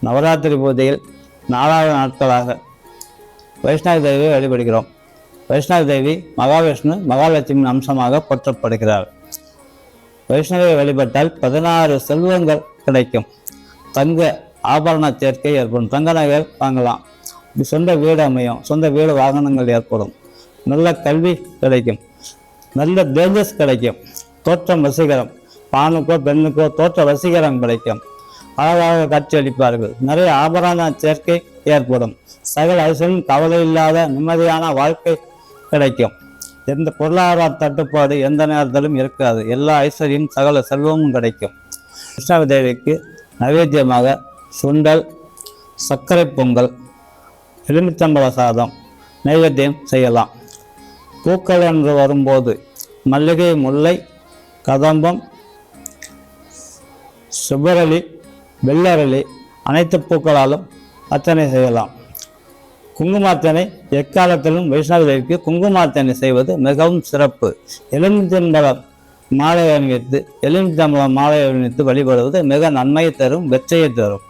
நவராத்திரி பூஜையில் நாலாவது நாட்களாக வைஷ்ணவ தேவியை வழிபடுகிறோம். வைஷ்ணவ தேவி மகாவிஷ்ணு மகாலட்சுமியின் அம்சமாக போற்றப்படுகிறார். வைஷ்ணவை வழிபட்டால் பதினாறு செல்வங்கள் கிடைக்கும். தங்க ஆபரண சேர்க்கை ஏற்படும். தங்க நகைகள் வாங்கலாம். இது சொந்த வீடு அமையும். சொந்த வீடு வாகனங்கள் ஏற்படும். நல்ல கல்வி கிடைக்கும். நல்ல தேஜஸ் கிடைக்கும். தோற்றம் வசீகரம். ஆணுக்கோ பெண்ணுக்கோ தோற்ற வசீகரம் கிடைக்கும். அழகாக காட்சியளிப்பார்கள். நிறைய ஆபரண சேர்க்கை ஏற்படும். சகல அரசும் கவலை இல்லாத நிம்மதியான வாழ்க்கை கிடைக்கும். எந்த பொருளாதார தட்டுப்பாடு எந்த நேரத்திலும் இருக்காது. எல்லா ஐஸ்வர்யம் சகல செல்வமும் கிடைக்கும். கிருஷ்ணாவ தேவிக்கு நைவேத்தியமாக சுண்டல் சர்க்கரை பொங்கல் எலுமிச்சம்பழ சாதம் நைவேத்தியம் செய்யலாம். பூக்கள் என்று வரும்போது மல்லிகை முல்லை கதம்பம் சுபரளி வெள்ளரளி அனைத்து பூக்களாலும் அர்ச்சனை செய்யலாம். குங்குமார்த்தனை எக்காலத்திலும் வைஷ்ணவ தேவிக்கு செய்வது மிகவும் சிறப்பு. எலுமிச்சம்பழம் மாலை அணிவித்து எலுமிச்சம்பழம் மாலை அணிவித்து வழிபடுவது மிக நன்மையை தரும் வெற்றியை தரும்.